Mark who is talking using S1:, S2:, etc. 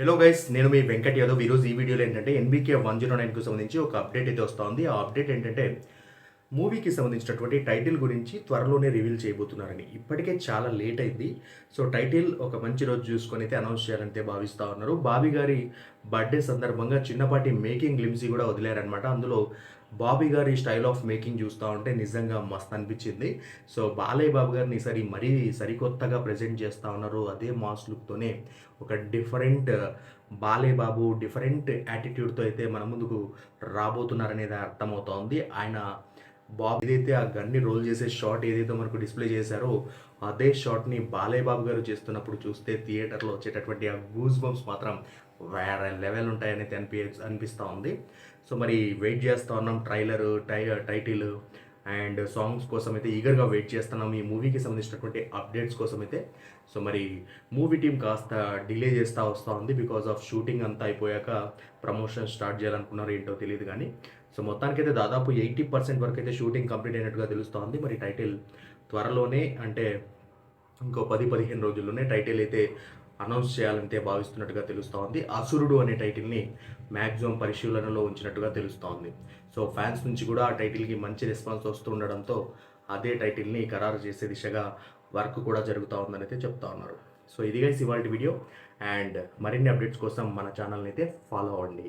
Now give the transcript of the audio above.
S1: Hello guys నేను మీ వెంకట్ యాదవ్. ఈరోజు ఈ వీడియోలో ఏంటంటే ఎన్బీకే వన్ జీరో నైన్కి సంబంధించి ఒక అప్డేట్ అయితే వస్తుంది ఆ అప్డేట్ ఏంటంటే మూవీకి సంబంధించినటువంటి టైటిల్ గురించి త్వరలోనే రివీల్ చేయబోతున్నారని. ఇప్పటికే చాలా లేట్ అయింది. సో టైటిల్ ఒక మంచి రోజు చూసుకొని అయితే అనౌన్స్ చేయాలంటే భావిస్తూ ఉన్నారు. బాబీ గారి బర్త్డే సందర్భంగా చిన్నపాటి మేకింగ్ లిమ్సీ కూడా వదిలేరనమాట అందులో బాబీ గారి స్టైల్ ఆఫ్ మేకింగ్ చూస్తూ ఉంటే నిజంగా మస్త్ అనిపించింది. సో బాలయ్య బాబు గారిని ఈసారి మరీ సరికొత్తగా ప్రజెంట్ చేస్తూ ఉన్నారు. అదే మాస్ లుక్తోనే ఒక డిఫరెంట్ బాలయ్య బాబు డిఫరెంట్ యాటిట్యూడ్తో అయితే మన ముందుకు రాబోతున్నారనేది అర్థమవుతోంది ఆయన బాబు ఏదైతే ఆ గన్ని రోల్ చేసే షాట్ ఏదైతే మనకు డిస్ప్లే చేశారో అదే షాట్ని బాలయ్యబాబు గారు చేస్తున్నప్పుడు చూస్తే థియేటర్లో వచ్చేటటువంటి ఆ గూస్ బంప్స్ మాత్రం వేరే లెవెల్ ఉంటాయనేది అనిపి అనిపిస్తూ ఉంది. సో మరి వెయిట్ చేస్తూ ఉన్నాం ట్రైలరు టై టైటిల్ అండ్ సాంగ్స్ కోసం అయితే ఈగర్గా వెయిట్ చేస్తున్నాం. ఈ మూవీకి సంబంధించినటువంటి అప్డేట్స్ కోసం అయితే సో మరి మూవీ టీం కాస్త డిలే చేస్తూ వస్తూ ఉంది బికాజ్ ఆఫ్ షూటింగ్ అంతా అయిపోయాక ప్రమోషన్ స్టార్ట్ చేయాలనుకున్నారు ఏంటో తెలియదు కానీ. సో మొత్తానికైతే దాదాపు ఎయిటీ పర్సెంట్ వరకు అయితే షూటింగ్ కంప్లీట్ అయినట్టుగా తెలుస్తోంది. మరి టైటిల్ త్వరలోనే అంటే ఇంకో పది పదిహేను రోజుల్లోనే టైటిల్ అయితే అనౌన్స్ చేయాలంటే భావిస్తున్నట్టుగా తెలుస్తోంది. అసురుడు అనే టైటిల్ని మ్యాక్సిమం పరిశీలనలో ఉంచినట్టుగా తెలుస్తోంది. సో ఫ్యాన్స్ నుంచి కూడా ఆ టైటిల్కి మంచి రెస్పాన్స్ వస్తూ ఉండడంతో అదే టైటిల్ని ఖరారు చేసే దిశగా వర్క్ కూడా జరుగుతూ ఉందని అయితే చెప్తా ఉన్నారు. సో ఇది గైస్ ఇవాళ వీడియో అండ్ మరిన్ని అప్డేట్స్ కోసం మన ఛానల్ని అయితే ఫాలో అవ్వండి.